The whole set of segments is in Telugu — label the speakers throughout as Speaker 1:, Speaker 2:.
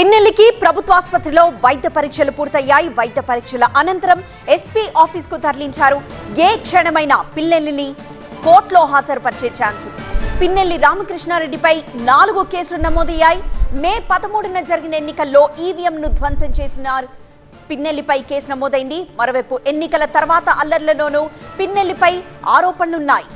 Speaker 1: పిన్నెల్లికి ప్రభుత్వ ఆసుపత్రిలో వైద్య పరీక్షలు పూర్తయ్యాయి. వైద్య పరీక్షల అనంతరం ఎస్పీ ఆఫీస్కు తరలించారు. ఏ క్షణమైనా పిన్నెల్లిని కోర్టులో హాజరుపరిచే ఛాన్స్. పిన్నెల్లి రామకృష్ణారెడ్డిపై నాలుగు కేసులు నమోదయ్యాయి. మే పదమూడున జరిగిన ఎన్నికల్లో ఈవీఎంను ధ్వంసం చేసినారు. పిన్నెల్లిపై కేసు నమోదైంది. మరోవైపు ఎన్నికల తర్వాత అల్లర్లలోనూ పిన్నెల్లిపై ఆరోపణలున్నాయి.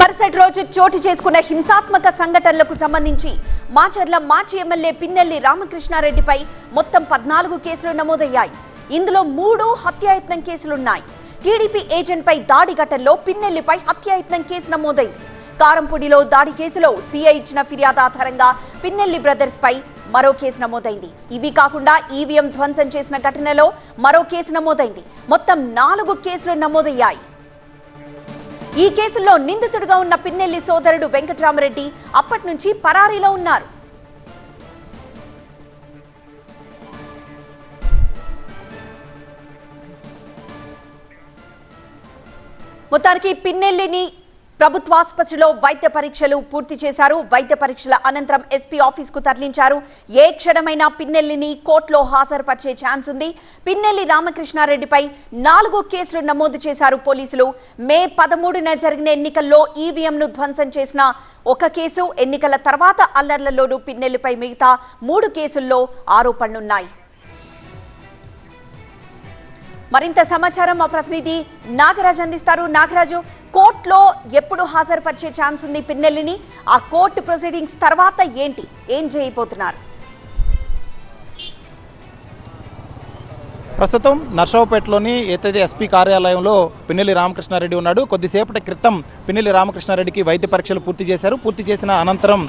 Speaker 1: మరుసటి రోజు చోటు చేసుకున్న హింసాత్మక సంఘటనలకు సంబంధించి మాచర్ల మాజీ ఎమ్మెల్యే పిన్నెల్లి రామకృష్ణారెడ్డిపై మొత్తం పద్నాలుగు కేసులు నమోదయ్యాయి. ఇందులో మూడు హత్యాయత్నం కేసులున్నాయి. టీడీపీ ఏజెంట్పై దాడి ఘటనలో పిన్నెల్లిపై హత్యాయత్నం కేసు నమోదైంది. కారంపూడిలో దాడి కేసులో సీఐ ఇచ్చిన ఫిర్యాదు ఆధారంగా పిన్నెల్లి బ్రదర్స్ పై మరో కేసు నమోదైంది. ఇవి కాకుండా ఈవీఎం ధ్వంసం చేసిన ఘటనలో మరో కేసు నమోదైంది. మొత్తం నాలుగు కేసులు నమోదయ్యాయి. ఈ కేసులో నిందితుడిగా ఉన్న పిన్నెల్లి సోదరుడు వెంకట్రామరెడ్డి అప్పటి నుంచి పరారీలో ఉన్నారు. మొత్తానికి పిన్నెల్లిని ప్రభుత్వ ఆసుపత్రిలో వైద్య పరీక్షలు పూర్తి చేశారు. వైద్య పరీక్షల అనంతరం ఎస్పీ ఆఫీస్కు తరలించారు. ఏ క్షణమైనా పిన్నెల్లిని కోర్టులో హాజరుపరిచే ఛాన్స్ ఉంది. పిన్నెల్లి రామకృష్ణారెడ్డిపై నాలుగు కేసులు నమోదు చేశారు పోలీసులు. మే పదమూడున జరిగిన ఎన్నికల్లో ఈవీఎంను ధ్వంసం చేసిన ఒక కేసు ఎన్నికల తర్వాత అల్లర్లలోనూ పిన్నెల్లిపై మిగతా మూడు కేసుల్లో ఆరోపణలున్నాయి. మరింత సమాచారం మా ప్రతినిధి నాగరాజ్ అందిస్తారు. నాగరాజు కోర్టులో ఎప్పుడు హాజరుపరిచే ఛాన్స్ ఉంది పిన్నెల్లిని? ఆ కోర్టు ప్రొసీడింగ్స్ తర్వాత ఏంటి? ఏం చేయబోతున్నారు?
Speaker 2: ప్రస్తుతం నర్సరావుపేటలోని ఏదైతే ఎస్పీ కార్యాలయంలో పిన్నెల్లి రామకృష్ణారెడ్డి ఉన్నాడు. కొద్దిసేపటి క్రితం పిన్నెల్లి రామకృష్ణారెడ్డికి వైద్య పరీక్షలు పూర్తి చేశారు. పూర్తి చేసిన అనంతరం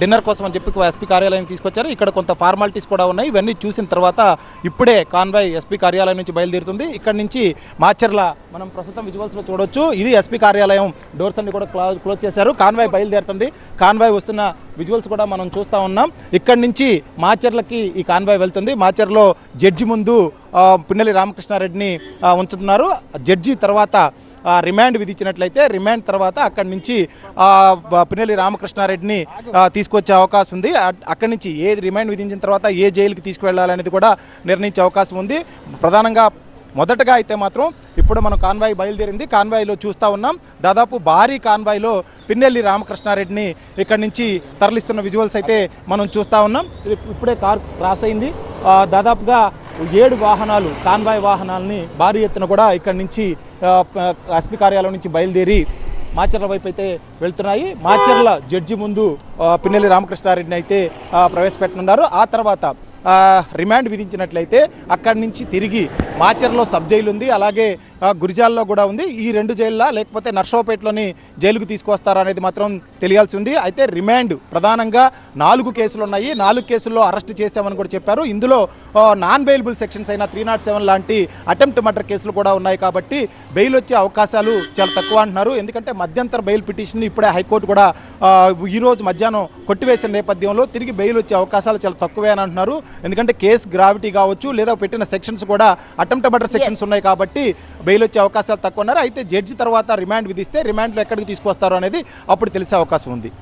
Speaker 2: డిన్నర్ కోసం అని చెప్పి ఎస్పీ కార్యాలయం తీసుకొచ్చారు. ఇక్కడ కొంత ఫార్మాలిటీస్ కూడా ఉన్నాయి. ఇవన్నీ చూసిన తర్వాత ఇప్పుడే కాన్వాయ్ ఎస్పీ కార్యాలయం నుంచి బయలుదేరుతుంది. ఇక్కడ నుంచి మాచర్ల మనం ప్రస్తుతం విజువల్స్లో చూడొచ్చు. ఇది ఎస్పీ కార్యాలయం. డోర్స్ అన్ని కూడా క్లోజ్ క్లోజ్ చేశారు. కాన్వాయ్ బయలుదేరుతుంది. కాన్వాయ్ వస్తున్న విజువల్స్ కూడా మనం చూస్తూ ఉన్నాం. ఇక్కడి నుంచి మాచర్లకి ఈ కాన్వాయ్ వెళ్తుంది. మాచర్లో జడ్జి ముందు ఆ, పిన్నెల్లి రామకృష్ణారెడ్డిని ఉంచుతున్నారు. జడ్జి తర్వాత రిమాండ్ విధించినట్లయితే రిమాండ్ తర్వాత అక్కడి నుంచి ఆ, పిన్నెల్లి రామకృష్ణారెడ్డిని తీసుకొచ్చే అవకాశం ఉంది. అక్కడి నుంచి ఏ రిమాండ్ విధించిన తర్వాత ఏ జైలుకి తీసుకువెళ్ళాలనేది కూడా నిర్ణయించే అవకాశం ఉంది. ప్రధానంగా మొదటగా అయితే మాత్రం ఇప్పుడు మనం కాన్వాయ్ బయలుదేరింది. కాన్వాయ్లో చూస్తూ ఉన్నాం. దాదాపు భారీ కాన్వాయ్లో పిన్నెల్లి రామకృష్ణారెడ్డిని ఇక్కడి నుంచి తరలిస్తున్న విజువల్స్ అయితే మనం చూస్తూ ఉన్నాం. ఇప్పుడే కార్ క్రాస్ అయింది. దాదాపుగా ఏడు వాహనాలు కాన్వాయ్ వాహనాలని భారీ ఎత్తున కూడా ఇక్కడి నుంచి ఎస్పీ కార్యాలయం నుంచి బయలుదేరి మాచర్ల వైపు అయితే వెళ్తున్నాయి. మాచర్ల జడ్జి ముందు పిన్నెల్లి రామకృష్ణారెడ్డిని అయితే ప్రవేశపెట్టనున్నారు. ఆ తర్వాత రిమాండ్ విధించినట్లయితే అక్కడి నుంచి తిరిగి మాచర్లో సబ్ జైలు ఉంది. అలాగే గురిజాల్లో కూడా ఉంది. ఈ రెండు జైల్లో లేకపోతే నర్సరావుపేటలోని జైలుకు తీసుకొస్తారా అనేది మాత్రం తెలియాల్సి ఉంది. అయితే రిమాండ్ ప్రధానంగా నాలుగు కేసులు ఉన్నాయి. నాలుగు కేసుల్లో అరెస్ట్ చేశామని కూడా చెప్పారు. ఇందులో నాన్ బెయిలబుల్ సెక్షన్స్ అయిన త్రీ నాట్ సెవెన్ లాంటి అటెంప్ట్ మర్డర్ కేసులు కూడా ఉన్నాయి కాబట్టి బెయిల్ వచ్చే అవకాశాలు చాలా తక్కువ అంటున్నారు. ఎందుకంటే మధ్యంతర బెయిల్ పిటిషన్ ఇప్పుడే హైకోర్టు కూడా ఆ, ఈ రోజు మధ్యాహ్నం కొట్టివేసిన నేపథ్యంలో తిరిగి బెయిల్ వచ్చే అవకాశాలు చాలా తక్కువే అని అంటున్నారు. ఎందుకంటే కేసు గ్రావిటీ కావచ్చు లేదా పెట్టిన సెక్షన్స్ కూడా అటెంప్ట్ మర్డర్ సెక్షన్స్ ఉన్నాయి కాబట్టి బెయిల్ వచ్చే అవకాశాలు తక్కువ ఉన్నారు. అయితే జడ్జి తర్వాత రిమాండ్ విధిస్తే రిమాండ్లో ఎక్కడికి తీసుకొస్తారో అనేది అప్పుడు తెలిసే అవకాశం ఉంది.